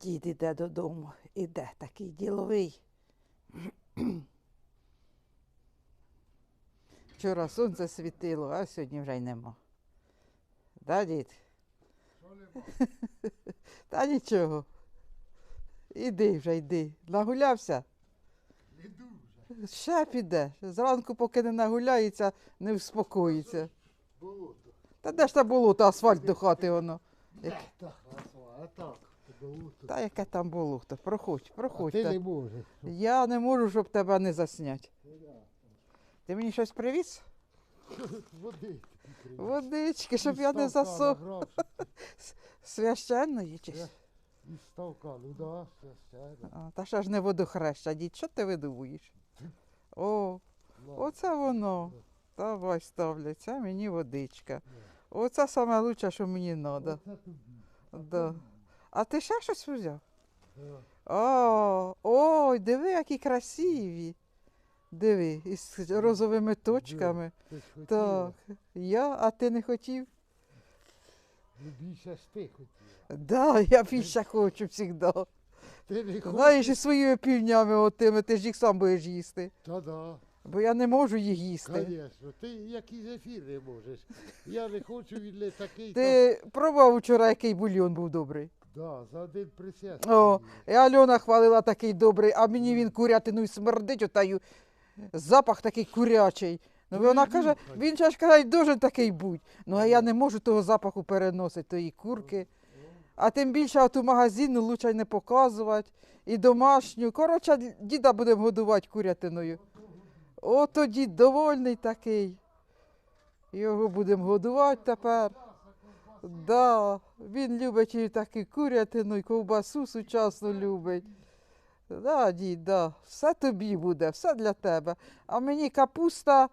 Дід іде додому, іде такий діловий. Вчора сонце світило, а сьогодні вже й нема. Да, дід? Та нічого. Іди вже йди. Нагулявся? Іду вже. Ще піде. Зранку, поки не нагуляється, не вспокоїться. Болото. Та де ж та болото, асфальт до хати воно. Не так, а так. Та яке там болото? Проходь, А проходь. ти та. не можеш. Я не можу, щоб тебе не заснять. Ти мені щось привіз? Води. Водички, щоб я не засох. Священної чи? Із ставка, ну да, все. Та ще ж не водохреща, дід, що ти видумуєш? О, оце воно. Давай ставлять, це мені водичка. Оце саме лучше, що мені треба. Тобі. Да. А ти ще щось взяв? Да. О, ой, диви, які красиві. Диви, із розовими точками. Ти ж хотіла. Так, я, а ти не хотів? Ну більше ж ти хотіла. Да, я більше хочу завжди. Ти не хочеш. Знаєш, і своїми півнями отими, ти ж їх сам будеш їсти. Та да. Бо я не можу їх їсти. Звісно, ти якийсь ефір не можеш. Я не хочу він не такий. Ти пробував вчора, який бульйон був добрий. Да, за один присяг. О, і Альона хвалила такий добрий, а мені він курятину й смердить, отаю. Запах такий курячий. Ну, Ну, вона каже, він же ж каже, должен такий бути. Ну, а я не можу того запаху переносити, тої курки. А тим більше оту магазину лучше й не показувати. І домашню. Коротше, діда будемо годувати курятиною. Ото дід довольний такий. Його будемо годувати тепер. Да, він любить і таку курятину, і ковбасу сучасну любить. Да, дід, да. Все тобі буде, все для тебе. А мені капуста,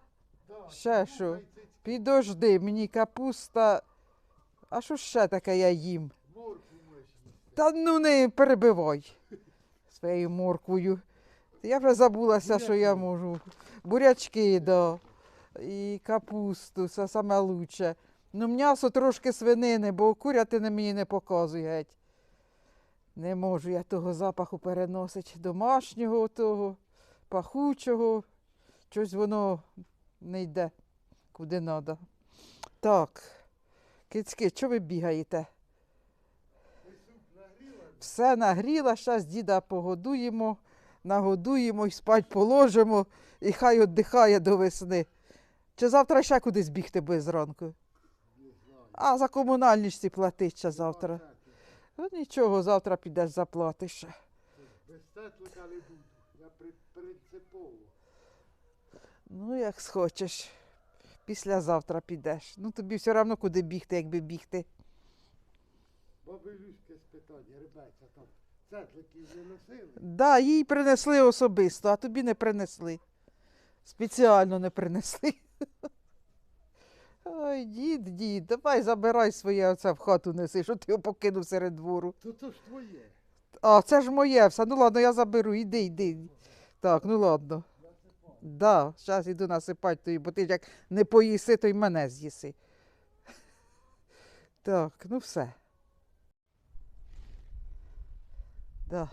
ще що? підожди, мені капуста. А що ще таке я їм? Та ну не перебивай своєю морквою. Я вже забулася, що я можу. Бурячки, да. І капусту, це саме лучше. Ну, м'ясо трошки свинини, бо курятини мені не показує геть. Не можу я того запаху переносити домашнього того, пахучого. Щось воно не йде куди треба. Так, кицьки, що ви бігаєте? Все нагріла, зараз діда погодуємо, нагодуємо і спать положимо, і хай віддихає до весни. Чи завтра ще кудись бігти буде зранку? А за комунальність платить ще завтра. Ну нічого, завтра підеш заплатиш. Без тетлика не буду. Я принципово. Ну, як схочеш. Післязавтра підеш. Ну тобі все одно куди бігти, якби бігти. Баби Люське спитання, ребята, там цетликів не носили? Да, їй принесли особисто, а тобі не принесли. Спеціально не принесли. Ой, дід, дід, давай забирай своє оце в хату неси, що ти його покинув серед двору. То то ж твоє. А, це ж моє все. Ну ладно, я заберу, іди, йди. Так, ну ладно. Да, зараз іду насипати тобі, бо ти ж як не поїси, то й мене з'їси. Так, ну все. Да.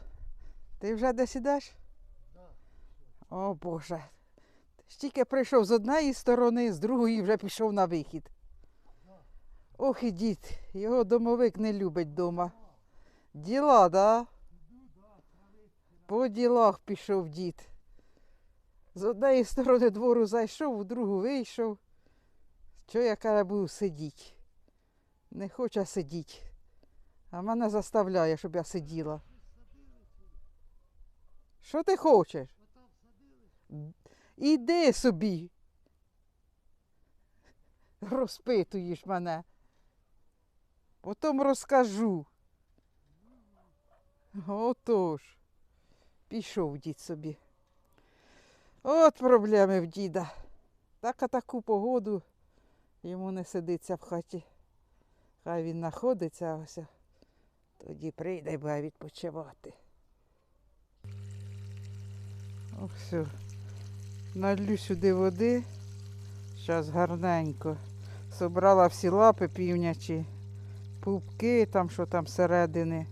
Ти вже десь ідеш? Да. О Боже. Ж тільки прийшов з однієї сторони, з другої вже пішов на вихід. Ох і дід, його домовик не любить дома. Діла, да? По ділах пішов дід. З однієї сторони двору зайшов, у другу вийшов. Що я каже, буду сидіти? Не хоче сидіти. А мене заставляє, щоб я сиділа. Що ти хочеш? Іди собі. Розпитуєш мене. Потім розкажу. Отож. Пішов дід собі. От проблеми в діда. Так а таку погоду йому не сидиться в хаті. Хай він знаходиться ось. Тоді прийде буде відпочивати. Ох, все. Налью сюди води. Зараз гарненько. Собрала всі лапи півнячі. пупки, там що там всередини.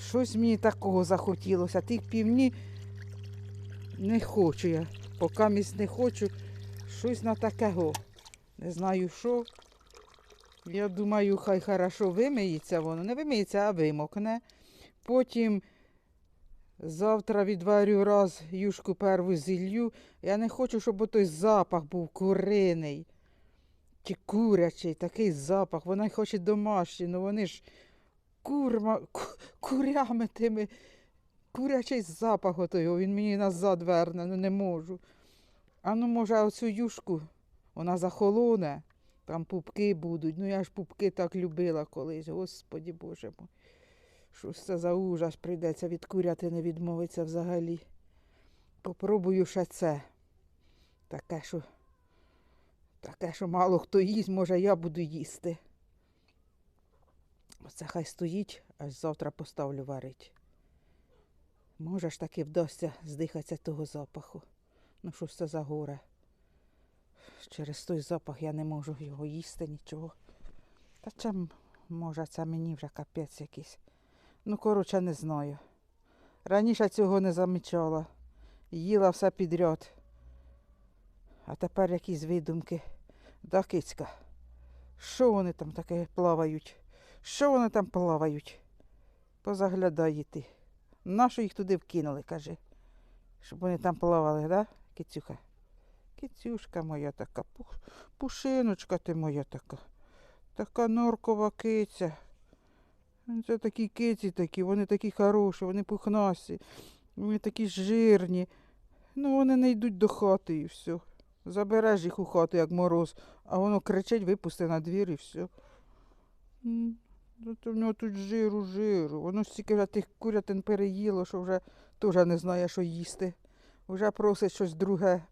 Щось мені такого захотілося. Тих півні не хочу я. Поки місь не хочу. Щось на такого. Не знаю що. Я думаю, хай хорошо вимиється воно. Не вимиється, а вимокне. Потім завтра відварю раз юшку перву зілью. Я не хочу, щоб той запах був куриний чи курячий, такий запах. Вона хоче домашній, ну вони ж курма, ку- курями тими. Курячий запах отой, він мені назад верне, ну не можу. А ну, може, оцю юшку, вона захолоне, там пупки будуть. Ну я ж пупки так любила колись, господі Боже мой. Що це за ужас прийдеться від курятини відмовитися взагалі. Попробую ще це. Таке, що Таке, що мало хто їсть, може я буду їсти. Оце хай стоїть, аж завтра поставлю варить. Може ж таки вдасться здихатися того запаху. Ну що це за горе? Через той запах я не можу його їсти, нічого. Та чим може це мені вже капець якийсь. Ну, коротше, не знаю. Раніше цього не замічала. Їла все підряд. А тепер якісь видумки. Да, кицька. Що вони там таке плавають? Що вони там плавають? Позаглядай ти. Нащо їх туди вкинули, кажи. Щоб вони там плавали, да, кицюха? Кицюшка моя така, пушиночка ти моя така. Така норкова киця. Це такі киці такі, вони такі хороші, вони пухнасті, вони такі жирні. Ну, вони не йдуть до хати і все. Забереш їх у хату, як мороз, а воно кричить, випусти на двір і все. Ну, то в нього тут жиру, жиру. Воно стільки вже тих курятин переїло, що вже теж не знає, що їсти. Вже просить щось друге.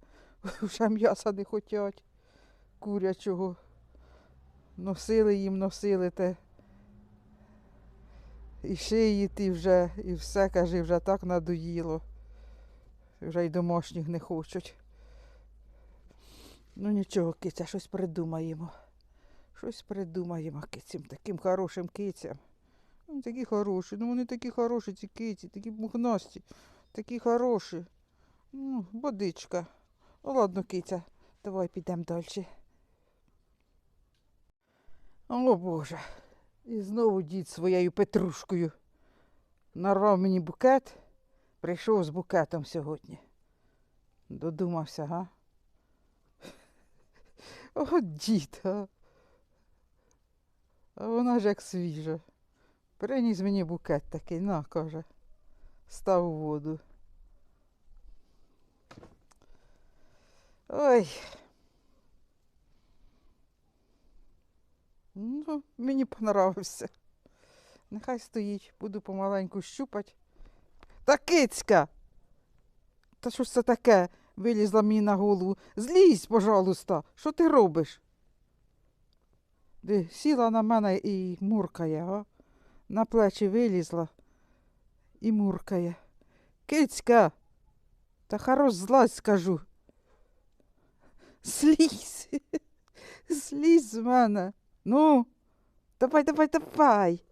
Вже м'яса не хотять курячого. Носили їм, носили те. І шиї ті вже, і все, каже, вже так надоїло. Вже й домашніх не хочуть. Ну нічого, киця, щось придумаємо. Щось придумаємо кицям, таким хорошим кицям. Вони такі хороші, ну вони такі хороші, ці киці, такі мухнасті, такі хороші. Ну, водичка. Ну ладно, киця, давай підемо далі. О Боже. І знову дід своєю петрушкою. Нарвав мені букет, прийшов з букетом сьогодні. Додумався, га? О, дід, а. А вона ж як свіжа. Приніс мені букет такий, на, каже. Став у воду. Ой. Ну, мені понравився. Нехай стоїть, буду помаленьку щупать. Та кицька! Та що ж це таке? Вилізла мені на голову. Злізь, пожалуйста, що ти робиш? Сіла на мене і муркає, га? На плечі вилізла і муркає. Кицька, та хорош злазь, скажу. Слізь. Слізь з мене. Ну, давай, давай, давай.